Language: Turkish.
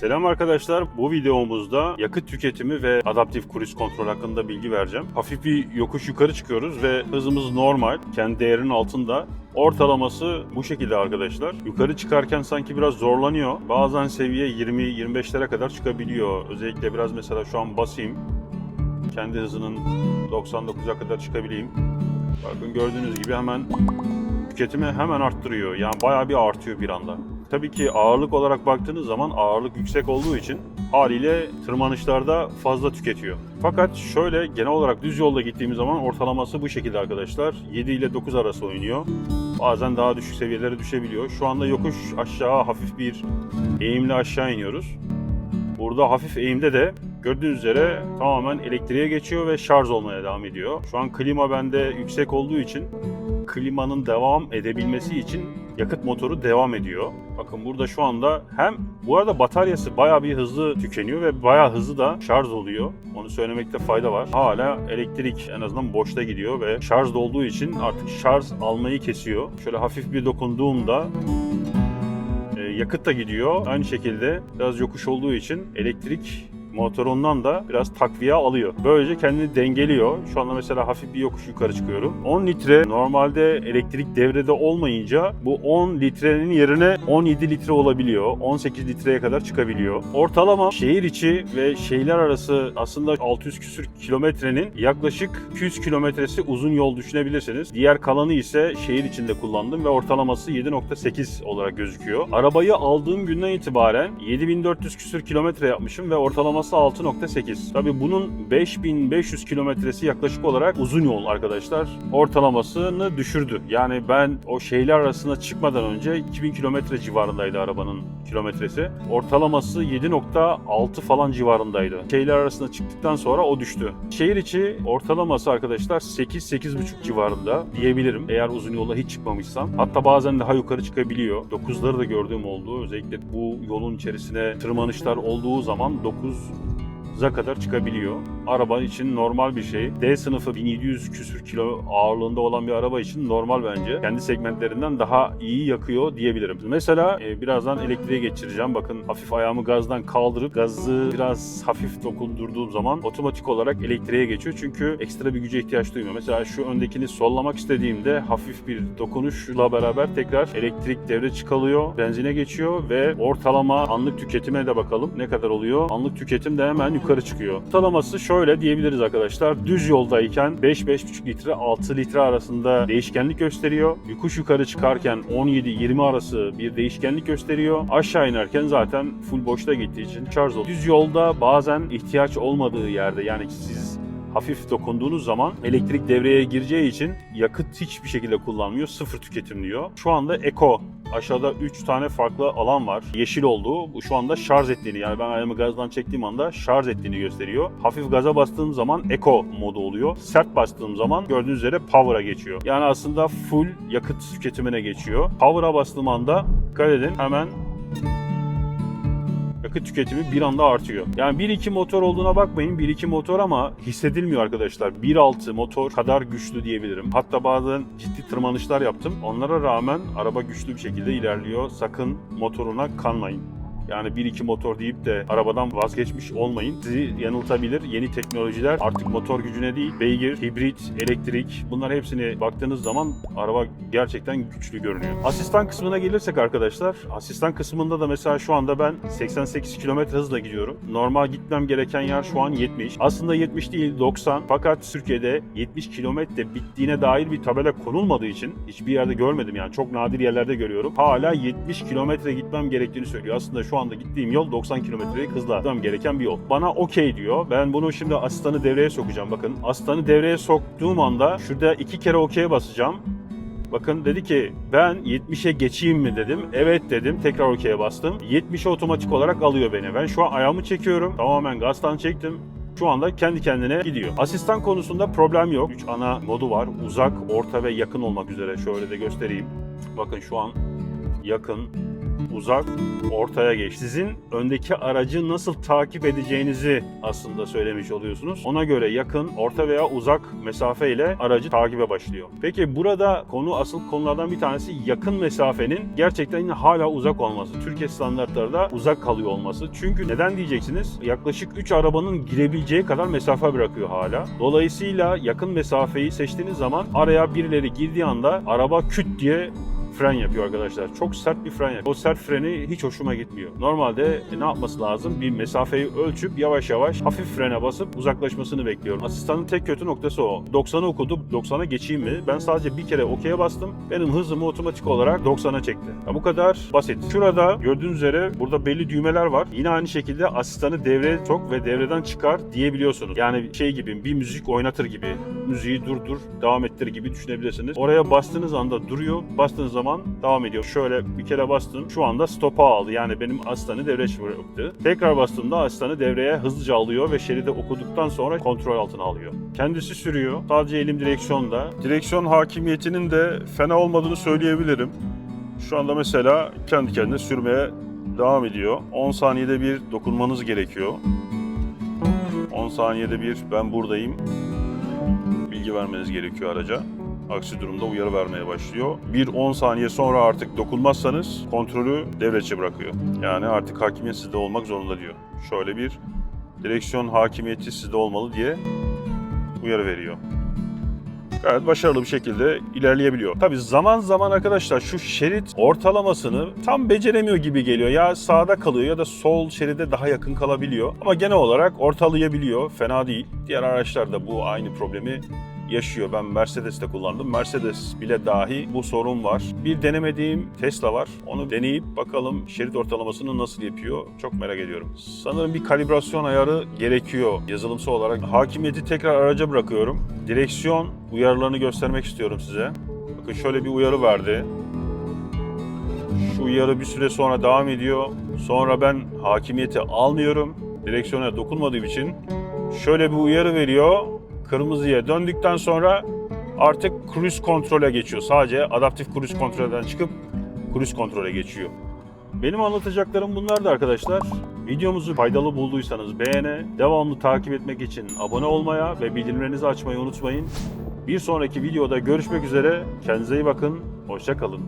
Selam arkadaşlar. Bu videomuzda yakıt tüketimi ve adaptif cruise kontrol hakkında bilgi vereceğim. Hafif bir yokuş yukarı çıkıyoruz ve hızımız normal, kendi değerinin altında. Ortalaması bu şekilde arkadaşlar. Yukarı çıkarken sanki biraz zorlanıyor. Bazen seviye 20-25'lere kadar çıkabiliyor. Özellikle biraz mesela şu an basayım. Kendi hızının 99'a kadar çıkabileyim. Bakın gördüğünüz gibi hemen tüketimi hemen arttırıyor. Yani bayağı bir artıyor bir anda. Tabii ki ağırlık olarak baktığınız zaman ağırlık yüksek olduğu için haliyle tırmanışlarda fazla tüketiyor. Fakat şöyle genel olarak düz yolda gittiğimiz zaman ortalaması bu şekilde arkadaşlar. 7 ile 9 arası oynuyor. Bazen daha düşük seviyelere düşebiliyor. Şu anda yokuş aşağı hafif bir eğimle aşağı iniyoruz. Burada hafif eğimde de gördüğünüz üzere tamamen elektriğe geçiyor ve şarj olmaya devam ediyor. Şu an klima bende yüksek olduğu için klimanın devam edebilmesi için yakıt motoru devam ediyor. Bakın burada şu anda hem bu arada bataryası bayağı bir hızlı tükeniyor ve bayağı hızlı da şarj oluyor. Onu söylemekte fayda var. Hala elektrik en azından boşta gidiyor ve şarj olduğu için artık şarj almayı kesiyor. Şöyle hafif bir dokunduğumda e, yakıt da gidiyor. Aynı şekilde biraz yokuş olduğu için elektrik motorundan da biraz takviye alıyor. Böylece kendini dengeliyor. Şu anda mesela hafif bir yokuş yukarı çıkıyorum. 10 litre normalde elektrik devrede olmayınca bu 10 litrenin yerine 17 litre olabiliyor. 18 litreye kadar çıkabiliyor. Ortalama şehir içi ve şehirler arası aslında 600 küsür kilometrenin yaklaşık 200 kilometresi uzun yol düşünebilirsiniz. Diğer kalanı ise şehir içinde kullandım ve ortalaması 7.8 olarak gözüküyor. Arabayı aldığım günden itibaren 7400 küsür kilometre yapmışım ve ortalaması 6.8. Tabi bunun 5500 kilometresi yaklaşık olarak uzun yol arkadaşlar. Ortalamasını düşürdü. Yani ben o şehirler arasına çıkmadan önce 2000 kilometre civarındaydı arabanın kilometresi. Ortalaması 7.6 falan civarındaydı. Şehirler arasına çıktıktan sonra o düştü. Şehir içi ortalaması arkadaşlar 8-8.5 civarında diyebilirim. Eğer uzun yola hiç çıkmamışsam. Hatta bazen daha yukarı çıkabiliyor. 9'ları da gördüğüm oldu. Özellikle bu yolun içerisine tırmanışlar olduğu zaman 9 za kadar çıkabiliyor. Araba için normal bir şey. D sınıfı 1700 küsür kilo ağırlığında olan bir araba için normal bence. Kendi segmentlerinden daha iyi yakıyor diyebilirim. Mesela e, birazdan elektriğe geçireceğim. Bakın hafif ayağımı gazdan kaldırıp gazı biraz hafif dokundurduğum zaman otomatik olarak elektriğe geçiyor. Çünkü ekstra bir güce ihtiyaç duymuyor. Mesela şu öndekini sollamak istediğimde hafif bir dokunuşla beraber tekrar elektrik devre çıkalıyor. Benzine geçiyor ve ortalama anlık tüketime de bakalım ne kadar oluyor. Anlık tüketim de hemen yukarı çıkıyor. Ortalaması şöyle diyebiliriz arkadaşlar. Düz yoldayken 5-5,5 litre 6 litre arasında değişkenlik gösteriyor. Yokuş yukarı çıkarken 17-20 arası bir değişkenlik gösteriyor. Aşağı inerken zaten full boşta gittiği için şarj oluyor. Düz yolda bazen ihtiyaç olmadığı yerde yani siz hafif dokunduğunuz zaman elektrik devreye gireceği için yakıt hiçbir şekilde kullanmıyor. Sıfır tüketim diyor. Şu anda Eco aşağıda 3 tane farklı alan var. Yeşil olduğu bu şu anda şarj ettiğini yani ben ayağımı gazdan çektiğim anda şarj ettiğini gösteriyor. Hafif gaza bastığım zaman Eco modu oluyor. Sert bastığım zaman gördüğünüz üzere Power'a geçiyor. Yani aslında full yakıt tüketimine geçiyor. Power'a bastığım anda dikkat edin hemen yakıt tüketimi bir anda artıyor. Yani 1.2 motor olduğuna bakmayın 1.2 motor ama hissedilmiyor arkadaşlar. 1.6 motor kadar güçlü diyebilirim. Hatta bazen ciddi tırmanışlar yaptım. Onlara rağmen araba güçlü bir şekilde ilerliyor. Sakın motoruna kanmayın. Yani 1-2 motor deyip de arabadan vazgeçmiş olmayın. Sizi yanıltabilir. Yeni teknolojiler artık motor gücüne değil, beygir, hibrit, elektrik bunlar hepsini baktığınız zaman araba gerçekten güçlü görünüyor. Asistan kısmına gelirsek arkadaşlar, asistan kısmında da mesela şu anda ben 88 km hızla gidiyorum. Normal gitmem gereken yer şu an 70. Aslında 70 değil 90. Fakat Türkiye'de 70 kilometre bittiğine dair bir tabela konulmadığı için hiçbir yerde görmedim yani çok nadir yerlerde görüyorum. Hala 70 kilometre gitmem gerektiğini söylüyor. Aslında şu anda gittiğim yol 90 kilometrelik hızla gitmem gereken bir yol. Bana okey diyor. Ben bunu şimdi asistanı devreye sokacağım. Bakın asistanı devreye soktuğum anda şurada iki kere okey'e basacağım. Bakın dedi ki ben 70'e geçeyim mi dedim. Evet dedim. Tekrar okey'e bastım. 70'e otomatik olarak alıyor beni. Ben şu an ayağımı çekiyorum. Tamamen gazdan çektim. Şu anda kendi kendine gidiyor. Asistan konusunda problem yok. 3 ana modu var. Uzak, orta ve yakın olmak üzere. Şöyle de göstereyim. Bakın şu an yakın, uzak, ortaya geç. Sizin öndeki aracı nasıl takip edeceğinizi aslında söylemiş oluyorsunuz. Ona göre yakın, orta veya uzak mesafe ile aracı takibe başlıyor. Peki burada konu asıl konulardan bir tanesi yakın mesafenin gerçekten hala uzak olması. Türkiye standartlarında uzak kalıyor olması. Çünkü neden diyeceksiniz? Yaklaşık 3 arabanın girebileceği kadar mesafe bırakıyor hala. Dolayısıyla yakın mesafeyi seçtiğiniz zaman araya birileri girdiği anda araba küt diye fren yapıyor arkadaşlar. Çok sert bir fren yapıyor. O sert freni hiç hoşuma gitmiyor. Normalde ne yapması lazım? Bir mesafeyi ölçüp yavaş yavaş hafif frene basıp uzaklaşmasını bekliyorum. Asistanın tek kötü noktası o. 90'ı okudu. 90'a geçeyim mi? Ben sadece bir kere okey'e bastım. Benim hızımı otomatik olarak 90'a çekti. Ya bu kadar basit. Şurada gördüğünüz üzere burada belli düğmeler var. Yine aynı şekilde asistanı devreye sok ve devreden çıkar diyebiliyorsunuz. Yani şey gibi bir müzik oynatır gibi. Müziği durdur, devam ettir gibi düşünebilirsiniz. Oraya bastığınız anda duruyor. Bastığınız zaman devam ediyor. Şöyle bir kere bastım. Şu anda stop'a aldı. Yani benim asistanı devreye bıraktı. Tekrar bastığımda asistanı devreye hızlıca alıyor ve şeridi okuduktan sonra kontrol altına alıyor. Kendisi sürüyor. Sadece elim direksiyonda. Direksiyon hakimiyetinin de fena olmadığını söyleyebilirim. Şu anda mesela kendi kendine sürmeye devam ediyor. 10 saniyede bir dokunmanız gerekiyor. 10 saniyede bir ben buradayım. Bilgi vermeniz gerekiyor araca. Aksi durumda uyarı vermeye başlıyor. Bir 10 saniye sonra artık dokunmazsanız kontrolü devre bırakıyor. Yani artık hakimiyet sizde olmak zorunda diyor. Şöyle bir direksiyon hakimiyeti sizde olmalı diye uyarı veriyor gayet başarılı bir şekilde ilerleyebiliyor. Tabii zaman zaman arkadaşlar şu şerit ortalamasını tam beceremiyor gibi geliyor. Ya sağda kalıyor ya da sol şeride daha yakın kalabiliyor. Ama genel olarak ortalayabiliyor. Fena değil. Diğer araçlar da bu aynı problemi yaşıyor. Ben Mercedes'te kullandım. Mercedes bile dahi bu sorun var. Bir denemediğim Tesla var. Onu deneyip bakalım şerit ortalamasını nasıl yapıyor. Çok merak ediyorum. Sanırım bir kalibrasyon ayarı gerekiyor yazılımsal olarak. Hakimiyeti tekrar araca bırakıyorum. Direksiyon uyarılarını göstermek istiyorum size. Bakın şöyle bir uyarı verdi. Şu uyarı bir süre sonra devam ediyor. Sonra ben hakimiyeti almıyorum. Direksiyona dokunmadığım için şöyle bir uyarı veriyor. Kırmızıya döndükten sonra artık cruise kontrole geçiyor. Sadece adaptif cruise kontrolden çıkıp cruise kontrole geçiyor. Benim anlatacaklarım bunlardı arkadaşlar. Videomuzu faydalı bulduysanız beğene, devamlı takip etmek için abone olmaya ve bildirimlerinizi açmayı unutmayın. Bir sonraki videoda görüşmek üzere. Kendinize iyi bakın. Hoşça kalın.